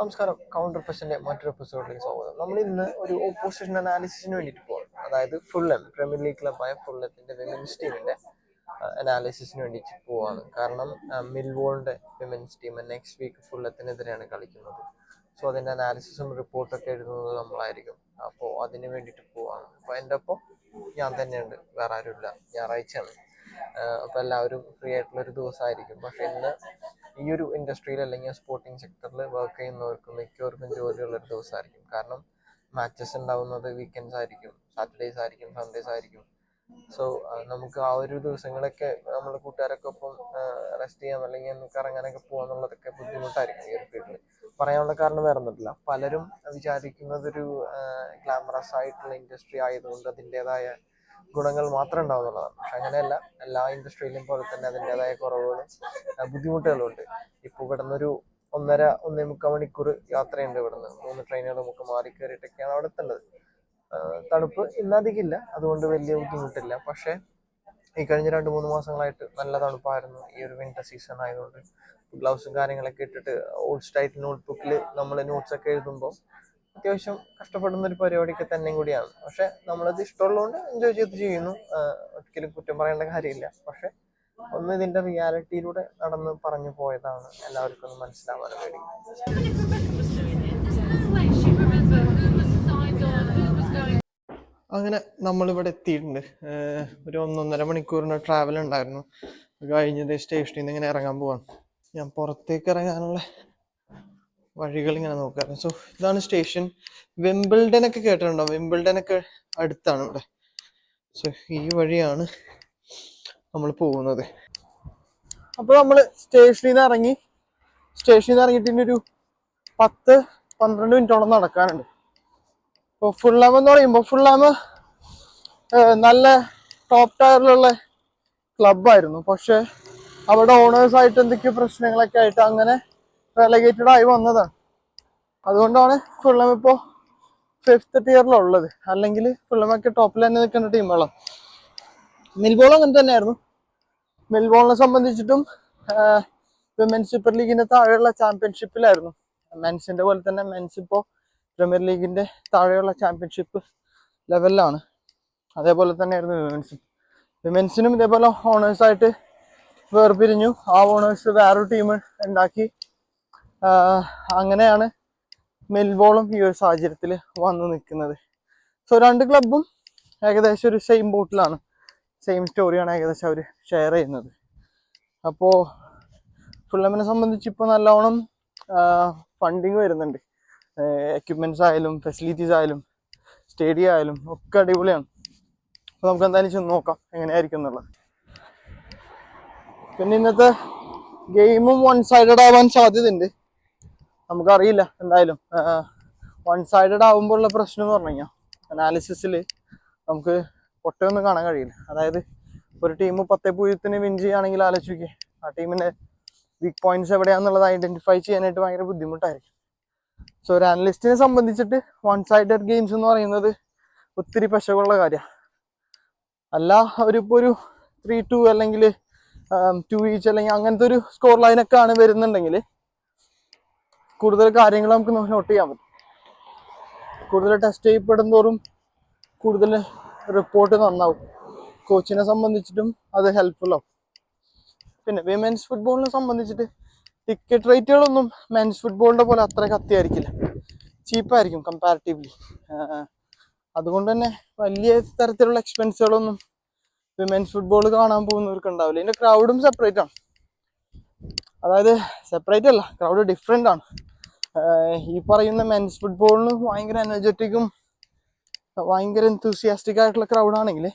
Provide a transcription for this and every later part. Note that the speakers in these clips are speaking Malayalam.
നമസ്കാരം. കൗണ്ടർ പ്രസിന്റെ മറ്റൊരു എപ്പിസോഡിലേക്ക് സ്വാഗതം. നമ്മൾ ഇന്ന് ഒരു ഓപ്പോസിഷൻ അനാലിസിസിന് വേണ്ടിയിട്ട് പോകും അതായത് ഫുള്ളം പ്രീമിയർ ലീഗ് ക്ലബായ ഫുള്ളത്തിന്റെ വിമൻസ് ടീമിന്റെ അനാലിസിസിന് വേണ്ടിയിട്ട് പോവാണ്. കാരണം മിൽവോളിന്റെ വിമൻസ് ടീം നെക്സ്റ്റ് വീക്ക് ഫുള്ളത്തിനെതിരെയാണ് കളിക്കുന്നത്. സോ അതിന്റെ അനാലിസിസും റിപ്പോർട്ടൊക്കെ എഴുതുന്നത് നമ്മളായിരിക്കും. അപ്പോൾ അതിന് വേണ്ടിയിട്ട് പോവാണ്. അപ്പോൾ എന്റെ ഒപ്പം ഞാൻ തന്നെയുണ്ട്. വേറെ ആരുമില്ല. ഞായറാഴ്ചയാണ്. അപ്പോൾ എല്ലാവരും ഫ്രീ ആയിട്ടുള്ള ഒരു ദിവസമായിരിക്കും. പക്ഷെ ഇന്ന് ഈ ഒരു ഇൻഡസ്ട്രിയിൽ അല്ലെങ്കിൽ സ്പോർട്ടിംഗ് സെക്ടറിൽ വർക്ക് ചെയ്യുന്നവർക്ക് മിക്കവർക്കും ജോലിയുള്ള ഒരു ദിവസമായിരിക്കും. കാരണം മാച്ചസ് ഉണ്ടാവുന്നത് വീക്കെൻഡ്സ് ആയിരിക്കും സാറ്റർഡേസ് ആയിരിക്കും സൺഡേസ് ആയിരിക്കും. സോ നമുക്ക് ആ ഒരു ദിവസങ്ങളൊക്കെ നമ്മൾ കൂട്ടുകാരൊക്കെ ഒപ്പം റെസ്റ്റ് ചെയ്യാം അല്ലെങ്കിൽ ഒന്ന് കറങ്ങാനൊക്കെ പോകാന്നുള്ളതൊക്കെ ബുദ്ധിമുട്ടായിരിക്കും ഈ ഒരു ഫീൽഡിൽ പറയാനുള്ള കാരണം വേറെ ഒന്നുമില്ല. പലരും വിചാരിക്കുന്നത് ഒരു ഗ്ലാമറസ് ആയിട്ടുള്ള ഇൻഡസ്ട്രി ആയതുകൊണ്ട് അതിന്റെതായ ഗുണങ്ങൾ മാത്രം ഉണ്ടാവുന്നുള്ളതാണ് പക്ഷെ അങ്ങനെയല്ല എല്ലാ ഇൻഡസ്ട്രിയിലും പോലെ തന്നെ അതിന്റെതായ കുറവുകളും ആ, ബുദ്ധിമുട്ടുകളും ഉണ്ട് ഇപ്പോൾ ഇവിടുന്ന് ഒരു ഒന്നര ഒന്നേ മുക്കാൽ മണിക്കൂർ യാത്രയുണ്ട് ഇവിടുന്ന്. മൂന്ന് ട്രെയിനുകൾ നമുക്ക് മാറി കയറിയിട്ടൊക്കെയാണ് അവിടെ എത്തേണ്ടത്. തണുപ്പ് ഇന്നധികമില്ല അതുകൊണ്ട് വലിയ ബുദ്ധിമുട്ടില്ല. പക്ഷേ ഈ കഴിഞ്ഞ രണ്ട് മൂന്ന് മാസങ്ങളായിട്ട് നല്ല തണുപ്പായിരുന്നു. ഈ ഒരു വിന്റർ സീസൺ ആയതുകൊണ്ട്. ഗ്ലൗസും കാര്യങ്ങളൊക്കെ ഇട്ടിട്ട് ഓൾഡ് സ്റ്റൈറ്റ് നോട്ട്ബുക്കിൽ നമ്മൾ നോട്ട്സ് ഒക്കെ എഴുതുമ്പോൾ അത്യാവശ്യം കഷ്ടപ്പെടുന്ന ഒരു പരിപാടിയൊക്കെ തന്നെയും കൂടിയാണ്. പക്ഷെ നമ്മളത് ഇഷ്ടമുള്ളതുകൊണ്ട് എൻജോയ് ചെയ്ത് ചെയ്യുന്നു. ഒരിക്കലും കുറ്റം പറയേണ്ട കാര്യമില്ല. പക്ഷെ ഒന്ന് ഇതിന്റെ റിയാലിറ്റിയിലൂടെ നടന്ന് പറഞ്ഞു പോയതാണ് എല്ലാവർക്കും ഒന്ന് മനസ്സിലാവാൻ വേണ്ടി. അങ്ങനെ നമ്മളിവിടെ എത്തിയിട്ടുണ്ട്. ഒരു ഒന്നൊന്നര മണിക്കൂറിന് ട്രാവൽ ഉണ്ടായിരുന്നു. കഴിഞ്ഞത് സ്റ്റേഷനിൽ നിന്ന് ഇങ്ങനെ ഇറങ്ങാൻ പോവാണ്. ഞാൻ പുറത്തേക്ക് ഇറങ്ങാനുള്ള വഴികൾ ഇങ്ങനെ നോക്കാറ്. സോ ഇതാണ് സ്റ്റേഷൻ വെമ്പിൾഡൻ ഒക്കെ കേട്ടിട്ടുണ്ടോ? വെമ്പിൾഡൻ ഒക്കെ അടുത്താണ് ഇവിടെ. സോ ഈ വഴിയാണ് നമ്മൾ പോകുന്നത്. അപ്പോൾ നമ്മൾ സ്റ്റേഷനിൽ നിന്ന് ഇറങ്ങി. സ്റ്റേഷനിൽ നിന്ന് ഇറങ്ങിയിട്ട് ഒരു പത്ത് പന്ത്രണ്ട് മിനിറ്റോളം നടക്കാനുണ്ട്. ഇപ്പോൾ ഫുള്ളാമ എന്ന് പറയുമ്പോൾ ഫുള്ളാമ നല്ല ടോപ്പ് ടയറിലുള്ള ക്ലബ്ബായിരുന്നു പക്ഷെ അവിടെ ഓണേഴ്സായിട്ട് എന്തൊക്കെയോ പ്രശ്നങ്ങളൊക്കെ ആയിട്ട് അങ്ങനെ റെലഗേറ്റഡ് ആയി വന്നതാണ് അതുകൊണ്ടാണ് ഫുള്ളം ഇപ്പോൾ ഫിഫ്ത്ത് ടയറിലുള്ളത് അല്ലെങ്കിൽ ഫുള്ളമൊക്കെ ടോപ്പിൽ തന്നെ നിൽക്കുന്ന ടീമുകളാണ് മിൽബോൾ അങ്ങനെ തന്നെയായിരുന്നു. മിൽബോളിനെ സംബന്ധിച്ചിട്ടും വിമൻസ് സൂപ്പർ ലീഗിന്റെ താഴെയുള്ള ചാമ്പ്യൻഷിപ്പിലായിരുന്നു മെൻസിന്റെ പോലെ തന്നെ മെൻസ് ഇപ്പോൾ പ്രീമിയർ ലീഗിന്റെ താഴെയുള്ള ചാമ്പ്യൻഷിപ്പ് ലെവലിലാണ് അതേപോലെ തന്നെയായിരുന്നു വിമൻസും വിമൻസിനും ഇതേപോലെ ഓണേഴ്സായിട്ട് വേർപിരിഞ്ഞു. ആ ഓണേഴ്സ് വേറൊരു ടീം ഉണ്ടാക്കി അങ്ങനെയാണ് മെൽബോളും ഈ ഒരു സാഹചര്യത്തിൽ വന്നു നിൽക്കുന്നത്. സോ രണ്ട് ക്ലബും ഏകദേശം ഒരു സെയിം ബോട്ടിലാണ് സെയിം സ്റ്റോറിയാണ് ഏകദേശം അവർ ഷെയർ ചെയ്യുന്നത്. അപ്പോൾ ഫുള്ളമിനെ സംബന്ധിച്ച് ഇപ്പോൾ നല്ലോണം ഫണ്ടിങ് വരുന്നുണ്ട്. എക്യുപ്മെന്റ്സ് ആയാലും ഫെസിലിറ്റീസ് ആയാലും സ്റ്റേഡിയം ആയാലും ഒക്കെ അടിപൊളിയാണ്. അപ്പോൾ നമുക്ക് എന്തായാലും ചെന്ന് നോക്കാം എങ്ങനെയായിരിക്കും എന്നുള്ളത്. പിന്നെ ഇന്നത്തെ ഗെയിമും വൺ സൈഡഡ് ആവാൻ സാധ്യതയുണ്ട്. നമുക്കറിയില്ല എന്തായാലും. വൺ സൈഡഡ് ആവുമ്പോഴുള്ള പ്രശ്നം എന്ന് പറഞ്ഞു കഴിഞ്ഞാൽ അനാലിസിസിൽ നമുക്ക് ഒട്ടൊന്നും കാണാൻ കഴിയില്ല. അതായത് ഒരു ടീം പത്തേ പൂജ്യത്തിന് വിൻ ചെയ്യുകയാണെങ്കിൽ ആലോചിക്കുക ആ ടീമിന്റെ വീക്ക് പോയിന്റ്സ് എവിടെയാണെന്നുള്ളത് ഐഡന്റിഫൈ ചെയ്യാനായിട്ട് ഭയങ്കര ബുദ്ധിമുട്ടായിരിക്കും. സോ ഒരു അനലിസ്റ്റിനെ സംബന്ധിച്ചിട്ട് വൺ സൈഡഡ് ഗെയിംസ് എന്ന് പറയുന്നത് ഒത്തിരി പശകുള്ള കാര്യമാണ് അല്ല അവരിപ്പോൾ ഒരു ത്രീ ടു അല്ലെങ്കിൽ ടു ഈച്ച് അല്ലെങ്കിൽ അങ്ങനത്തെ ഒരു സ്കോർ ലൈനൊക്കെ ആണ് വരുന്നുണ്ടെങ്കിൽ കൂടുതൽ കാര്യങ്ങൾ നമുക്ക് നോട്ട് ചെയ്യാൻ പറ്റും. കൂടുതൽ ടെസ്റ്റ് ചെയ്യപ്പെടും തോറും കൂടുതൽ റിപ്പോർട്ട് നന്നാവും. കോച്ചിനെ സംബന്ധിച്ചിട്ടും അത് ഹെൽപ്ഫുൾ ആവും. പിന്നെ വിമൻസ് ഫുട്ബോളിനെ സംബന്ധിച്ചിട്ട് ടിക്കറ്റ് റേറ്റുകളൊന്നും മെൻസ് ഫുട്ബോളിന്റെ പോലെ അത്ര കത്തിയായിരിക്കില്ല. ചീപ്പായിരിക്കും കമ്പാരിറ്റീവ്ലി അതുകൊണ്ട് തന്നെ വലിയ തരത്തിലുള്ള എക്സ്പെൻസുകളൊന്നും വിമൻസ് ഫുട്ബോൾ കാണാൻ പോകുന്നവർക്ക് ഉണ്ടാവില്ല. ഇതിന്റെ ക്രൗഡും സെപ്പറേറ്റ് ആണ്. അതായത് സെപ്പറേറ്റ് അല്ല ക്രൗഡ് ഡിഫറെന്റ് ആണ്. ഈ പറയുന്ന മെൻസ് ഫുട്ബോളിന് ഭയങ്കര എനർജറ്റിക്കും ഭയങ്കര എന്തൂസിയാസ്റ്റിക് ആയിട്ടുള്ള ക്രൗഡാണെങ്കിൽ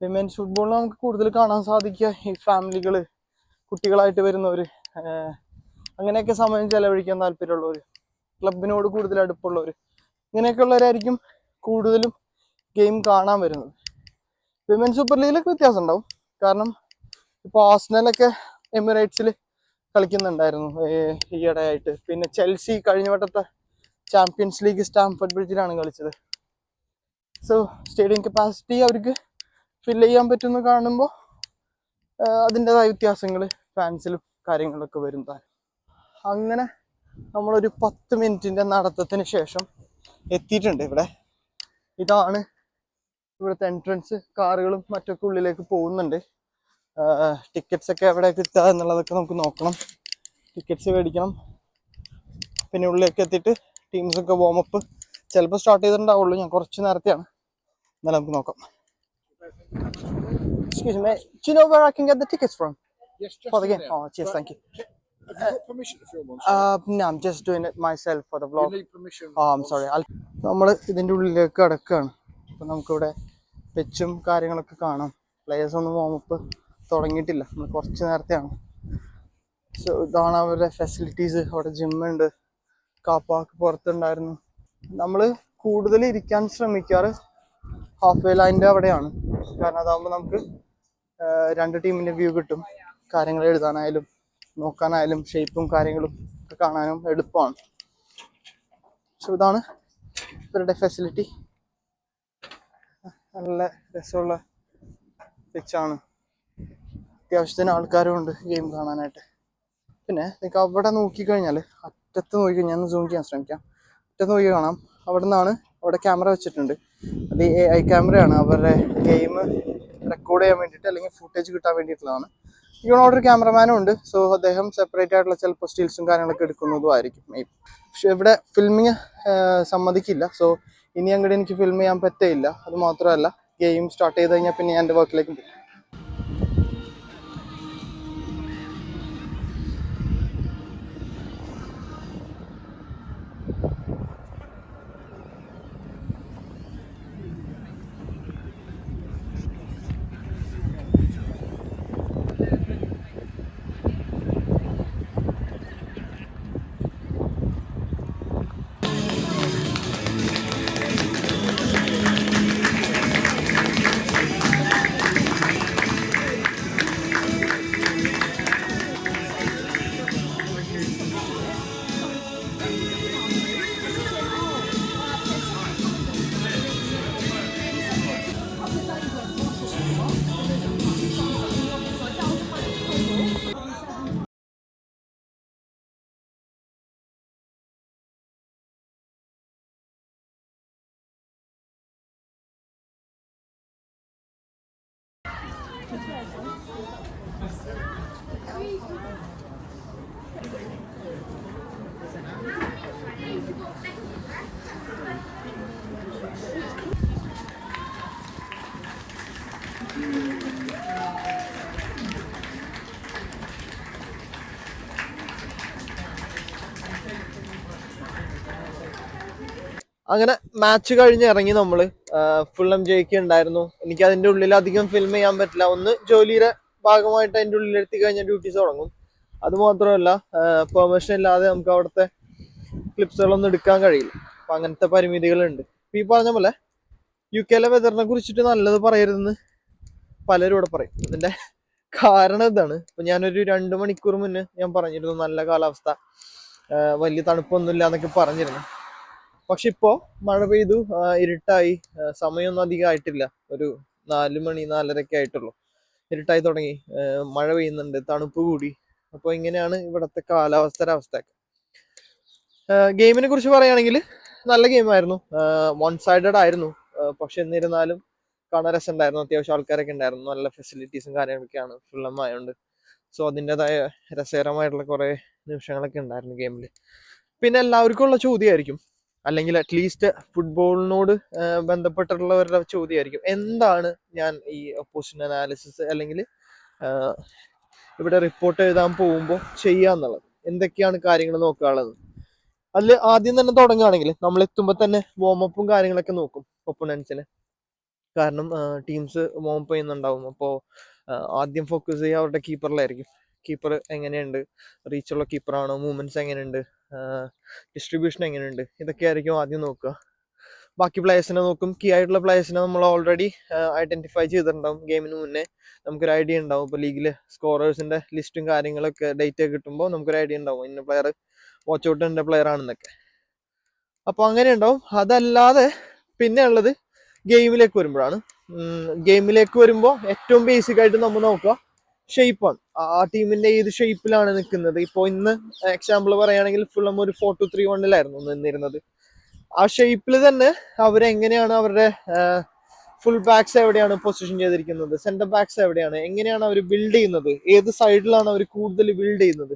വിമെൻസ് ഫുട്ബോളിൽ നമുക്ക് കൂടുതൽ കാണാൻ സാധിക്കുക ഈ ഫാമിലികൾ കുട്ടികളായിട്ട് വരുന്നവർ അങ്ങനെയൊക്കെ സമയം ചെലവഴിക്കാൻ താല്പര്യമുള്ളവർ ക്ലബിനോട് കൂടുതൽ അടുപ്പുള്ളവർ ഇങ്ങനെയൊക്കെ ഉള്ളവരായിരിക്കും കൂടുതലും ഗെയിം കാണാൻ വരുന്നത്. വിമൻ സൂപ്പർ ലീഗിലൊക്കെ വ്യത്യാസം ഉണ്ടാവും. കാരണം ഇപ്പോൾ ആസ്നലൊക്കെ എമിറേറ്റ്സിൽ കളിക്കുന്നുണ്ടായിരുന്നു ഈയിടെയായിട്ട്. പിന്നെ ചെൽസി കഴിഞ്ഞ വട്ടത്തെ ചാമ്പ്യൻസ് ലീഗ് സ്റ്റാംഫർഡ് ബ്രിഡ്ജിലാണ് കളിച്ചത്. സോ സ്റ്റേഡിയം കപ്പാസിറ്റി അവർക്ക് ഫില്ല് ചെയ്യാൻ പറ്റുമെന്ന് കാണുമ്പോൾ അതിന്റെതായ വ്യത്യാസങ്ങൾ ഫാൻസിലും കാര്യങ്ങളൊക്കെ വരും അങ്ങനെ നമ്മളൊരു പത്ത് മിനിറ്റിന്റെ നടത്തത്തിന് ശേഷം എത്തിയിട്ടുണ്ട് ഇവിടെ. ഇതാണ് ഇവിടുത്തെ എൻട്രൻസ് കാറുകളും മറ്റൊക്കെ ഉള്ളിലേക്ക് പോകുന്നുണ്ട്. ടിക്കറ്റ്സ് ഒക്കെ എവിടെ കിട്ടുക എന്നുള്ളതൊക്കെ നമുക്ക് നോക്കണം ടിക്കറ്റ്സ് മേടിക്കണം പിന്നെ ഉള്ളിലേക്ക് എത്തിയിട്ട് ടീംസൊക്കെ വാമപ്പ് ചിലപ്പോൾ സ്റ്റാർട്ട് ചെയ്തിട്ടുണ്ടാവുള്ളൂ ഞാൻ കുറച്ച് നേരത്തെയാണ് എന്നാലും നമുക്ക് നോക്കാം Excuse me, do you know where I can get the tickets from Yes, just for the game? there. Oh, cheers, thank you. You permission to film on? Uh, no, I'm just doing it myself for the you vlog. need permission. oh i'm sorry നമ്മൾ ഇതിന്റെ ഉള്ളിലേക്ക് കിടക്കുകയാണ് അപ്പം നമുക്കിവിടെ വെച്ചും കാര്യങ്ങളൊക്കെ കാണാം പ്ലേയേഴ്സ് ഒന്ന് വാമപ്പ് തുടങ്ങിയിട്ടില്ല. നമ്മൾ കുറച്ച് നേരത്തെയാണ് സോ ഇതാണ് അവരുടെ ഫെസിലിറ്റീസ് അവിടെ ജിമ്മുണ്ട് കാപ്പാക്ക് പുറത്തുണ്ടായിരുന്നു. നമ്മൾ കൂടുതൽ ഇരിക്കാൻ ശ്രമിക്കാറ് ഹാഫ് വേ ലൈന്റെ അവിടെയാണ്. കാരണം അതാകുമ്പോൾ നമുക്ക് രണ്ട് ടീമിന്റെ വ്യൂ കിട്ടും. കാര്യങ്ങൾ എഴുതാനായാലും നോക്കാനായാലും ഷേപ്പും കാര്യങ്ങളും ഒക്കെ കാണാനും എളുപ്പമാണ്. സോ ഇതാണ് ഇവരുടെ ഫെസിലിറ്റി നല്ല രസമുള്ള പിച്ചാണ് അത്യാവശ്യത്തിന് ആൾക്കാരും ഉണ്ട് ഗെയിം കാണാനായിട്ട്. പിന്നെ നിങ്ങൾക്ക് അവിടെ നോക്കിക്കഴിഞ്ഞാൽ അറ്റത്ത് നോക്കിക്കഴിഞ്ഞാൽ ഒന്ന് സൂം ചെയ്യാൻ ശ്രമിക്കാം. അറ്റത്ത് നോക്കി കാണാം. അവിടെ നിന്നാണ് അവിടെ ക്യാമറ വെച്ചിട്ടുണ്ട്. അത് എ ഐ ക്യാമറയാണ് അവരുടെ ഗെയിം റെക്കോർഡ് ചെയ്യാൻ വേണ്ടിയിട്ട് അല്ലെങ്കിൽ ഫുട്ടേജ് കിട്ടാൻ വേണ്ടിയിട്ടുള്ളതാണ്. ഇവിടെ ഒരു ക്യാമറമാനും ഉണ്ട്. സോ അദ്ദേഹം സെപ്പറേറ്റ് ആയിട്ടുള്ള ചിലപ്പോൾ സ്റ്റിൽസും കാര്യങ്ങളൊക്കെ എടുക്കുന്നതും ആയിരിക്കും. പക്ഷെ ഇവിടെ ഫിൽമിങ് സമ്മതിക്കില്ല. സോ ഇനി അങ്ങോട്ട് എനിക്ക് ഫിൽം ചെയ്യാൻ പറ്റില്ല അത് മാത്രമല്ല ഗെയിം സ്റ്റാർട്ട് ചെയ്ത് കഴിഞ്ഞാൽ പിന്നെ ഞാൻ എന്റെ വർക്കിലേക്ക് പോകും. അങ്ങനെ മാച്ച് കഴിഞ്ഞ് ഇറങ്ങി നമ്മൾ ഫുൾ എം ജയിക്ക് ഉണ്ടായിരുന്നു. എനിക്ക് അതിന്റെ ഉള്ളിൽ അധികം ഫിലിം ചെയ്യാൻ പറ്റില്ല. ഒന്ന് ജോലിയുടെ ഭാഗമായിട്ട് അതിന്റെ ഉള്ളിൽ എത്തി കഴിഞ്ഞാൽ ഡ്യൂട്ടീസ് തുടങ്ങും. അതുമാത്രമല്ല പെർമിഷൻ ഇല്ലാതെ നമുക്ക് അവിടുത്തെ ക്ലിപ്സുകളൊന്നും എടുക്കാൻ കഴിയില്ല. അപ്പം അങ്ങനത്തെ പരിമിതികളുണ്ട്. ഇപ്പം ഈ പറഞ്ഞ പോലെ യു കെയിലെ വെതറിനെ കുറിച്ചിട്ട് നല്ലത് പറയരുതെന്ന് പലരും ഇവിടെ പറയും. അതിന്റെ കാരണം ഇതാണ്. ഇപ്പം ഞാനൊരു രണ്ട് മണിക്കൂർ മുന്നേ ഞാൻ പറഞ്ഞിരുന്നു നല്ല കാലാവസ്ഥ. വലിയ തണുപ്പൊന്നുമില്ല എന്നൊക്കെ പറഞ്ഞിരുന്നു. പക്ഷെ ഇപ്പോ മഴ പെയ്തു ഇരുട്ടായി. സമയമൊന്നും അധികം ആയിട്ടില്ല. ഒരു നാല് മണി നാലരക്കെ ആയിട്ടുള്ളൂ. ഇരുട്ടായി തുടങ്ങി. മഴ പെയ്യുന്നുണ്ട് തണുപ്പ് കൂടി. അപ്പോൾ ഇങ്ങനെയാണ് ഇവിടുത്തെ കാലാവസ്ഥയുടെ അവസ്ഥ. ഗെയിമിനെ കുറിച്ച് പറയുകയാണെങ്കിൽ നല്ല ഗെയിമായിരുന്നു വൺ സൈഡഡ് ആയിരുന്നു. പക്ഷെ എന്നിരുന്നാലും കാണാൻ രസമുണ്ടായിരുന്നു. അത്യാവശ്യം ആൾക്കാരൊക്കെ ഉണ്ടായിരുന്നു. നല്ല ഫെസിലിറ്റീസും കാര്യങ്ങളൊക്കെയാണ് ഫുള്ളം ആയതുകൊണ്ട് സോ അതിന്റെതായ രസകരമായിട്ടുള്ള കുറേ നിമിഷങ്ങളൊക്കെ ഉണ്ടായിരുന്നു ഗെയിമിൽ പിന്നെ എല്ലാവർക്കും ഉള്ള ചോദ്യമായിരിക്കും. അല്ലെങ്കിൽ അറ്റ്ലീസ്റ്റ് ഫുട്ബോളിനോട് ബന്ധപ്പെട്ടിട്ടുള്ളവരുടെ ചോദ്യമായിരിക്കും. എന്താണ് ഞാൻ ഈ ഒപ്പോസിഷൻ അനാലിസിസ് അല്ലെങ്കിൽ ഇവിടെ റിപ്പോർട്ട് എഴുതാൻ പോകുമ്പോൾ ചെയ്യാന്നുള്ളത്? എന്തൊക്കെയാണ് കാര്യങ്ങൾ നോക്കാനുള്ളത്? അതിൽ ആദ്യം തന്നെ തുടങ്ങുകയാണെങ്കിൽ നമ്മൾ എത്തുമ്പോൾ തന്നെ വോമപ്പും കാര്യങ്ങളൊക്കെ നോക്കും ഒപ്പണൻസിന് കാരണം ടീംസ് വോമപ്പ് ചെയ്യുന്നുണ്ടാവും. അപ്പോൾ ആദ്യം ഫോക്കസ് ചെയ്യുക അവരുടെ കീപ്പറിലായിരിക്കും കീപ്പർ എങ്ങനെയുണ്ട്? റീച്ചുള്ള കീപ്പറാണോ മൂവ്മെന്റ്സ് എങ്ങനെയുണ്ട്? ഡിസ്ട്രിബ്യൂഷൻ എങ്ങനെയുണ്ട്? ഇതൊക്കെ ആയിരിക്കും ആദ്യം നോക്കുക. ബാക്കി പ്ലേയേഴ്സിനെ നോക്കും. കീ ആയിട്ടുള്ള പ്ലേയേഴ്സിനെ നമ്മൾ ഓൾറെഡി ഐഡന്റിഫൈ ചെയ്തിട്ടുണ്ടാവും ഗെയിമിന് മുന്നേ. നമുക്കൊരു ഐഡിയ ഉണ്ടാവും. ഇപ്പോൾ ലീഗിൽ സ്കോറേഴ്സിന്റെ ലിസ്റ്റും കാര്യങ്ങളൊക്കെ ഡേറ്റ കിട്ടുമ്പോൾ നമുക്കൊരു ഐഡിയ ഉണ്ടാവും. ഇന്ന പ്ലെയർ വാച്ച് ഔട്ട് എന്റെ പ്ലെയർ ആണെന്നൊക്കെ. അപ്പോൾ അങ്ങനെ ഉണ്ടാവും. അതല്ലാതെ പിന്നെ ഉള്ളത് ഗെയിമിലേക്ക് വരുമ്പോഴാണ്. ഗെയിമിലേക്ക് വരുമ്പോൾ ഏറ്റവും ബേസിക് ആയിട്ട് നമ്മൾ നോക്കുക. ഷേപ്പാണ് ആ ടീമിന്റെ ഏത് ഷേപ്പിലാണ് നിൽക്കുന്നത് ഇപ്പോൾ ഇന്ന് എക്സാമ്പിൾ പറയുകയാണെങ്കിൽ ഫുള്ളും ഒരു ഫോർ ടു ത്രീ വണ്ണിലായിരുന്നു നിന്നിരുന്നത്. ആ ഷേപ്പിൽ തന്നെ അവരെങ്ങനെയാണ് അവരുടെ ഫുൾ ബാക്സ് എവിടെയാണ് പൊസിഷൻ ചെയ്തിരിക്കുന്നത്? സെന്റർ ബാക്സ് എവിടെയാണ്? എങ്ങനെയാണ് അവർ ബിൽഡ് ചെയ്യുന്നത്? ഏത് സൈഡിലാണ് അവർ കൂടുതൽ ബിൽഡ് ചെയ്യുന്നത്?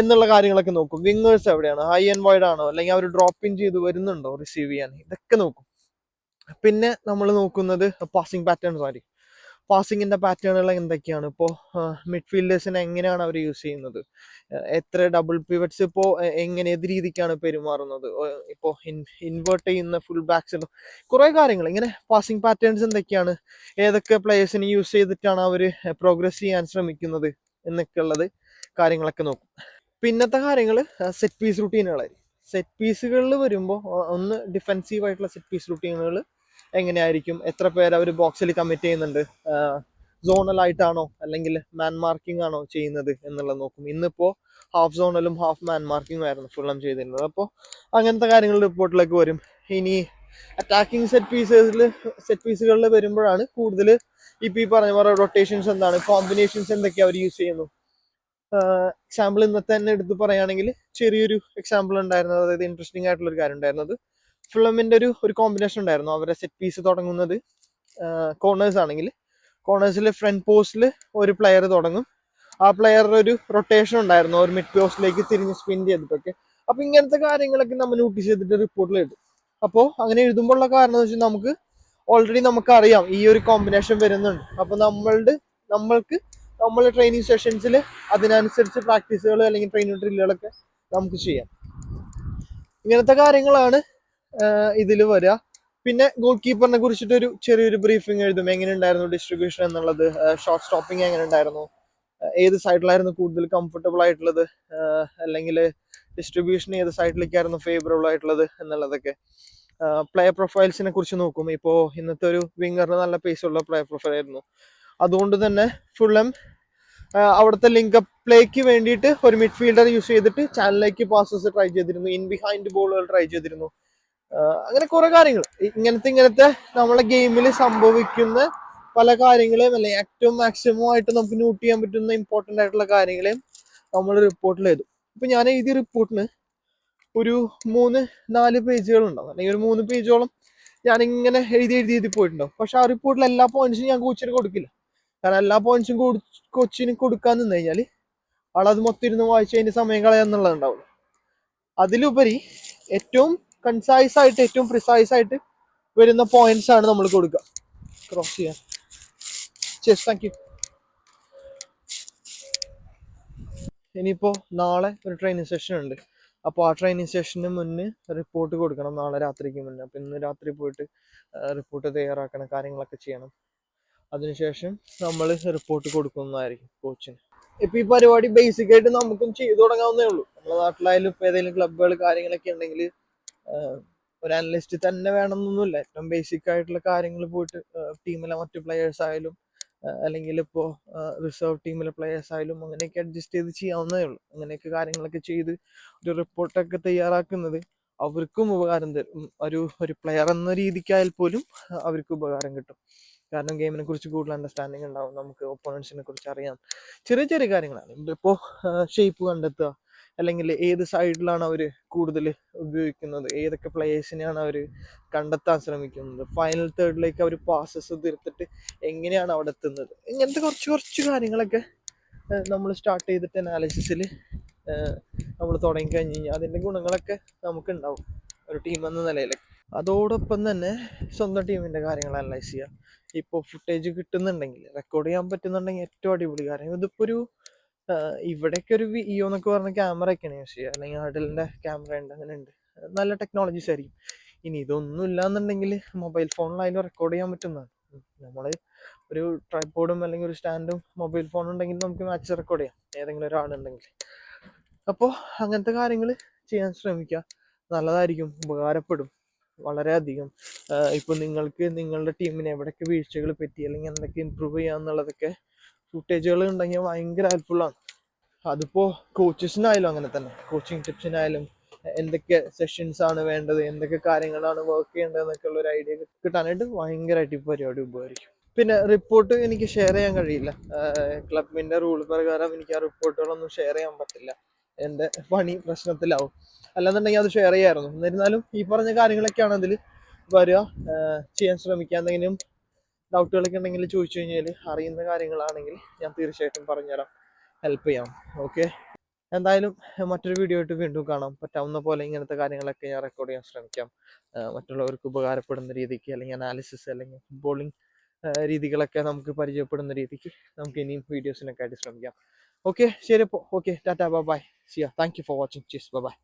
എന്നുള്ള കാര്യങ്ങളൊക്കെ നോക്കും. വിങ്ങേഴ്സ് എവിടെയാണ്? ഹൈ ആൻഡ് വൈഡ് ആണോ? അല്ലെങ്കിൽ അവർ ഡ്രോപ്പ് ഇൻ ചെയ്ത് വരുന്നുണ്ടോ? റിസീവ് ചെയ്യാൻ? ഇതൊക്കെ നോക്കും. പിന്നെ നമ്മൾ നോക്കുന്നത് പാസിംഗ് പാറ്റേൺസ് ആയിരിക്കും പാസിങ്ങിന്റെ പാറ്റേണുകൾ എന്തൊക്കെയാണ്? ഇപ്പോൾ മിഡ്ഫീൽഡേഴ്സിനെ എങ്ങനെയാണ് അവർ യൂസ് ചെയ്യുന്നത്? എത്ര ഡബിൾ പിവറ്റ്സ് ഇപ്പോൾ എങ്ങനെ ഏത് രീതിക്കാണ് പെരുമാറുന്നത്? ഇപ്പോൾ ഇൻവേർട്ട് ചെയ്യുന്ന ഫുൾ ബാക്സ് കുറേ കാര്യങ്ങൾ. ഇങ്ങനെ പാസിങ് പാറ്റേൺസ് എന്തൊക്കെയാണ്? ഏതൊക്കെ പ്ലേയേഴ്സിനെ യൂസ് ചെയ്തിട്ടാണ് അവർ പ്രോഗ്രസ് ചെയ്യാൻ ശ്രമിക്കുന്നത്? എന്നൊക്കെ ഉള്ളത് കാര്യങ്ങളൊക്കെ നോക്കും. പിന്നത്തെ കാര്യങ്ങൾ സെറ്റ് പീസ് റുട്ടീനുകളായിരിക്കും സെറ്റ് പീസുകളിൽ വരുമ്പോൾ ഒന്ന് ഡിഫെൻസീവ് ആയിട്ടുള്ള സെറ്റ് പീസ് റുട്ടീനുകൾ എങ്ങനെയായിരിക്കും? എത്ര പേര് അവർ ബോക്സിൽ കമ്മിറ്റ് ചെയ്യുന്നുണ്ട്? സോണലായിട്ടാണോ അല്ലെങ്കിൽ മാൻ മാർക്കിംഗ് ആണോ ചെയ്യുന്നത് എന്നുള്ളത് നോക്കും. ഇന്നിപ്പോൾ ഹാഫ് സോണലും ഹാഫ് മാൻ മാർക്കിംഗും ആയിരുന്നു ഫുള്ളം ചെയ്തിരുന്നത്. അപ്പോൾ അങ്ങനത്തെ കാര്യങ്ങൾ റിപ്പോർട്ടിലേക്ക് വരും. ഇനി അറ്റാക്കിംഗ് സെറ്റ് പീസസിൽ സെറ്റ് പീസുകളിൽ വരുമ്പോഴാണ് കൂടുതൽ ഇപ്പം ഈ പറഞ്ഞ പോലെ റൊട്ടേഷൻസ് എന്താണ് കോമ്പിനേഷൻസ് എന്തൊക്കെയാണ് അവർ യൂസ് ചെയ്യുന്നു എക്സാമ്പിൾ ഇന്നത്തെ തന്നെ എടുത്ത് പറയുകയാണെങ്കിൽ ചെറിയൊരു എക്സാമ്പിൾ ഉണ്ടായിരുന്നത് അതായത് ഇൻട്രസ്റ്റിംഗ് ആയിട്ടുള്ള ഒരു കാര്യം ഉണ്ടായിരുന്നത്. ഫിലമിന്റെ ഒരു ഒരു കോമ്പിനേഷൻ ഉണ്ടായിരുന്നു. അവരെ സെറ്റ് പീസ് തുടങ്ങുന്നത് കോർണേഴ്സ് ആണെങ്കിൽ. കോർണേഴ്സിൽ ഫ്രണ്ട് പോസ്റ്റിൽ ഒരു പ്ലെയർ തുടങ്ങും. ആ പ്ലെയറുടെ ഒരു റൊട്ടേഷൻ ഉണ്ടായിരുന്നു. ഒരു മിഡ് പോസ്റ്റിലേക്ക് തിരിഞ്ഞ് സ്പിൻ ചെയ്തിട്ടൊക്കെ. അപ്പൊ ഇങ്ങനത്തെ കാര്യങ്ങളൊക്കെ നമ്മൾ നോട്ടീസ് ചെയ്തിട്ട് റിപ്പോർട്ടിൽ എഴുതും അപ്പോൾ അങ്ങനെ എഴുതുമ്പോഴുള്ള കാരണം എന്ന് വെച്ചാൽ നമുക്ക് ഓൾറെഡി നമുക്കറിയാം ഈ ഒരു കോമ്പിനേഷൻ വരുന്നുണ്ട്. അപ്പൊ നമ്മളുടെ നമ്മൾക്ക് നമ്മൾ ട്രെയിനിങ് സെഷൻസിൽ അതിനനുസരിച്ച് പ്രാക്ടീസുകൾ അല്ലെങ്കിൽ ട്രെയിനിങ് ഡ്രില്ലുകളൊക്കെ നമുക്ക് ചെയ്യാം. ഇങ്ങനത്തെ കാര്യങ്ങളാണ് ഇതിൽ വരിക പിന്നെ ഗോൾ കീപ്പറിനെ കുറിച്ചിട്ട് ഒരു ചെറിയൊരു ബ്രീഫിംഗ് എഴുതും. എങ്ങനെ ഉണ്ടായിരുന്നു ഡിസ്ട്രിബ്യൂഷൻ എന്നുള്ളത് ഷോർട്ട് സ്റ്റോപ്പിംഗ് എങ്ങനെ ഉണ്ടായിരുന്നു ഏത് സൈഡിലായിരുന്നു കൂടുതൽ കംഫർട്ടബിൾ ആയിട്ടുള്ളത്? അല്ലെങ്കിൽ ഡിസ്ട്രിബ്യൂഷൻ ഏത് സൈഡിലേക്കായിരുന്നു ഫേവറബിൾ ആയിട്ടുള്ളത് എന്നുള്ളതൊക്കെ. പ്ലെയർ പ്രൊഫൈൽസിനെ കുറിച്ച് നോക്കും. ഇപ്പോൾ ഇന്നത്തെ ഒരു വിങ്ങറിന് നല്ല പേസ് ഉള്ള പ്ലെയർ പ്രൊഫൈൽ ആയിരുന്നു. അതുകൊണ്ട് തന്നെ ഫുള്ളം അവിടുത്തെ ലിങ്ക് പ്ലേക്ക് വേണ്ടിയിട്ട് ഒരു മിഡ്ഫീൽഡർ യൂസ് ചെയ്തിട്ട് ചാനലിലേക്ക് പാസസ് ട്രൈ ചെയ്തിരുന്നു. ഇൻ ബിഹൈൻഡ് ബോളുകൾ ട്രൈ ചെയ്തിരുന്നു. അങ്ങനെ കുറെ കാര്യങ്ങൾ ഇങ്ങനത്തെ ഇങ്ങനത്തെ നമ്മളെ ഗെയിമിൽ സംഭവിക്കുന്ന പല കാര്യങ്ങളെയും അല്ലെങ്കിൽ ഏറ്റവും മാക്സിമം ആയിട്ട് നമുക്ക് നോട്ട് ചെയ്യാൻ പറ്റുന്ന ഇമ്പോർട്ടന്റ് ആയിട്ടുള്ള കാര്യങ്ങളെയും നമ്മൾ റിപ്പോർട്ടിൽ എഴുതും. ഇപ്പൊ ഞാൻ എഴുതിയ റിപ്പോർട്ടിന് ഒരു മൂന്ന് നാല് പേജുകൾ ഉണ്ടാവും അല്ലെങ്കിൽ ഒരു മൂന്ന് പേജോളം ഞാൻ ഇങ്ങനെ എഴുതി എഴുതി എഴുതി പോയിട്ടുണ്ടാവും. പക്ഷെ ആ റിപ്പോർട്ടിൽ എല്ലാ പോയിന്റ്സും ഞാൻ കോച്ചിന് കൊടുക്കില്ല. കാരണം എല്ലാ പോയിന്റ്സും കൊച്ചിന് കൊടുക്കാൻ നിന്ന് കഴിഞ്ഞാൽ ആളത് മൊത്തം ഇരുന്ന് വായിച്ച് അതിന്റെ സമയം കളയാന്നുള്ളത് ഉണ്ടാവും അതിലുപരി ഏറ്റവും കൺസൈസ് ആയിട്ട് ഏറ്റവും പ്രിസൈസ് ആയിട്ട് വരുന്ന പോയിന്റ്സ് ആണ് നമ്മൾ കൊടുക്കുക. ക്രോസ് ചെയ്യാൻ. ചേസ് താങ്ക് യു ഇനിയിപ്പോ നാളെ ഒരു ട്രെയിനിങ് സെഷൻ ഉണ്ട്. അപ്പോൾ ആ ട്രെയിനിങ് സെഷന് മുന്നേ റിപ്പോർട്ട് കൊടുക്കണം നാളെ രാത്രിക്ക് മുന്നേ. അപ്പം ഇന്ന് രാത്രി പോയിട്ട് റിപ്പോർട്ട് തയ്യാറാക്കണം കാര്യങ്ങളൊക്കെ ചെയ്യണം. അതിനുശേഷം നമ്മൾ റിപ്പോർട്ട് കൊടുക്കുന്നതായിരിക്കും കോച്ചിന് ഇപ്പൊ ഈ പരിപാടി ബേസിക് ആയിട്ട് നമുക്കും ചെയ്തു തുടങ്ങാവുന്നേ ഉള്ളൂ. നമ്മുടെ നാട്ടിലായാലും ഏതെങ്കിലും ക്ലബ്ബുകൾ കാര്യങ്ങളൊക്കെ ഉണ്ടെങ്കിൽ ഒരു അനലിസ്റ്റ് തന്നെ വേണമെന്നൊന്നുമില്ല. ഏറ്റവും ബേസിക് ആയിട്ടുള്ള കാര്യങ്ങൾ പോയിട്ട് ടീമിലെ മറ്റു പ്ലെയേഴ്സ് ആയാലും അല്ലെങ്കിൽ ഇപ്പോൾ റിസർവ് ടീമിലെ പ്ലെയേഴ്സ് ആയാലും അങ്ങനെയൊക്കെ അഡ്ജസ്റ്റ് ചെയ്ത് ചെയ്യാവുന്നതേ ഉള്ളൂ. അങ്ങനെയൊക്കെ കാര്യങ്ങളൊക്കെ ചെയ്ത് ഒരു റിപ്പോർട്ടൊക്കെ തയ്യാറാക്കുന്നത് അവർക്കും ഉപകാരം തരും. ഒരു ഒരു പ്ലെയർ എന്ന രീതിക്കായാൽ പോലും അവർക്ക് ഉപകാരം കിട്ടും. കാരണം ഗെയിമിനെ കുറിച്ച് കൂടുതൽ അണ്ടർസ്റ്റാൻഡിങ് ഉണ്ടാവും. നമുക്ക് ഒപ്പോണൻസിനെ കുറിച്ച് അറിയാം. ചെറിയ ചെറിയ കാര്യങ്ങളാണ്. ഇപ്പോൾ ഷേപ്പ് കണ്ടെത്തുക. അല്ലെങ്കിൽ ഏത് സൈഡിലാണ് അവർ കൂടുതൽ ഉപയോഗിക്കുന്നത്? ഏതൊക്കെ പ്ലേയേഴ്സിനെയാണ് അവർ കണ്ടെത്താൻ ശ്രമിക്കുന്നത്? ഫൈനൽ തേർഡിലേക്ക് അവർ പാസസ് തീർത്തിട്ട് എങ്ങനെയാണ് അവിടെ എത്തുന്നത്? ഇങ്ങനത്തെ കുറച്ച് കുറച്ച് കാര്യങ്ങളൊക്കെ നമ്മൾ സ്റ്റാർട്ട് ചെയ്തിട്ട് അനാലിസിസിൽ നമ്മൾ തുടങ്ങി കഴിഞ്ഞ് കഴിഞ്ഞാൽ അതിന്റെ ഗുണങ്ങളൊക്കെ നമുക്ക് ഉണ്ടാവും ഒരു ടീം എന്ന നിലയിൽ അതോടൊപ്പം തന്നെ സ്വന്തം ടീമിന്റെ കാര്യങ്ങൾ അനലൈസ് ചെയ്യുക. ഇപ്പോൾ ഫുട്ടേജ് കിട്ടുന്നുണ്ടെങ്കിൽ റെക്കോർഡ് ചെയ്യാൻ പറ്റുന്നുണ്ടെങ്കിൽ ഏറ്റവും അടിപൊളി കാര്യം. ഇതിപ്പോൾ ഒരു ഇവിടെയൊക്കെ ഒരു വിയോ എന്നൊക്കെ പറഞ്ഞ ക്യാമറ ഒക്കെയാണ് യൂസ് ചെയ്യുക. അല്ലെങ്കിൽ ഹഡലിന്റെ ക്യാമറ ഉണ്ട് അങ്ങനെ ഉണ്ട്. നല്ല ടെക്നോളജീസ് ആയിരിക്കും. ഇനി ഇതൊന്നും ഇല്ലാന്നുണ്ടെങ്കിൽ മൊബൈൽ ഫോണിലായാലും റെക്കോർഡ് ചെയ്യാൻ പറ്റുന്നതാണ്. നമ്മൾ ഒരു ട്രൈപോഡും അല്ലെങ്കിൽ ഒരു സ്റ്റാൻഡും മൊബൈൽ ഫോൺ ഉണ്ടെങ്കിൽ നമുക്ക് മാച്ച് റെക്കോർഡ് ചെയ്യാം. ഏതെങ്കിലും ഒരാളുണ്ടെങ്കിൽ. അപ്പോൾ അങ്ങനത്തെ കാര്യങ്ങൾ ചെയ്യാൻ ശ്രമിക്കുക. നല്ലതായിരിക്കും. ഉപകാരപ്പെടും. വളരെയധികം. ഇപ്പം നിങ്ങൾക്ക് നിങ്ങളുടെ ടീമിന് എവിടെയൊക്കെ വീഴ്ചകൾ പറ്റി അല്ലെങ്കിൽ എന്തൊക്കെ ഇമ്പ്രൂവ് ചെയ്യാന്നുള്ളതൊക്കെ ഫുട്ടേജുകൾ ഉണ്ടെങ്കിൽ ഭയങ്കര ഹെൽപ്ഫുൾ ആണ്. അതിപ്പോൾ കോച്ചസിനായാലും അങ്ങനെ തന്നെ. കോച്ചിങ് ടിപ്സിനായാലും എന്തൊക്കെ സെഷൻസ് ആണ് വേണ്ടത് എന്തൊക്കെ കാര്യങ്ങളാണ് വർക്ക് ചെയ്യേണ്ടത് എന്നൊക്കെ ഉള്ള ഒരു ഐഡിയ കിട്ടാനായിട്ട് ഭയങ്കരമായിട്ട് ഈ പരിപാടി ഉപകരിക്കും. പിന്നെ റിപ്പോർട്ട് എനിക്ക് ഷെയർ ചെയ്യാൻ കഴിയില്ല. ക്ലബിന്റെ റൂൾ പ്രകാരം എനിക്ക് ആ റിപ്പോർട്ടുകളൊന്നും ഷെയർ ചെയ്യാൻ പറ്റില്ല. എന്റെ പണി പ്രശ്നത്തിലാവും. അല്ലാന്നുണ്ടെങ്കിൽ അത് ഷെയർ ചെയ്യായിരുന്നു. എന്നിരുന്നാലും ഈ പറഞ്ഞ കാര്യങ്ങളൊക്കെയാണ് അതിൽ വരിക. ചെയ്യാൻ ശ്രമിക്കുക. എന്തെങ്കിലും ഡൗട്ടുകളൊക്കെ ഉണ്ടെങ്കിൽ ചോദിച്ചു കഴിഞ്ഞാൽ അറിയുന്ന കാര്യങ്ങളാണെങ്കിൽ ഞാൻ തീർച്ചയായിട്ടും പറഞ്ഞുതരാം. ഹെൽപ്പ് ചെയ്യാം. ഓക്കെ എന്തായാലും മറ്റൊരു വീഡിയോ ആയിട്ട് വീണ്ടും കാണാം. പറ്റാവുന്ന പോലെ ഇങ്ങനത്തെ കാര്യങ്ങളൊക്കെ ഞാൻ റെക്കോർഡ് ചെയ്യാൻ ശ്രമിക്കാം. മറ്റുള്ളവർക്ക് ഉപകാരപ്പെടുന്ന രീതിക്ക് അല്ലെങ്കിൽ അനാലിസിസ് അല്ലെങ്കിൽ ഫുട്ബോളിംഗ് രീതികളൊക്കെ നമുക്ക് പരിചയപ്പെടുന്ന രീതിക്ക് നമുക്ക് ഇനിയും വീഡിയോസിനൊക്കെ ആയിട്ട് ശ്രമിക്കാം. ഓക്കെ ശരി അപ്പോൾ okay Tata. Bye see ya thank you for watching cheese bye by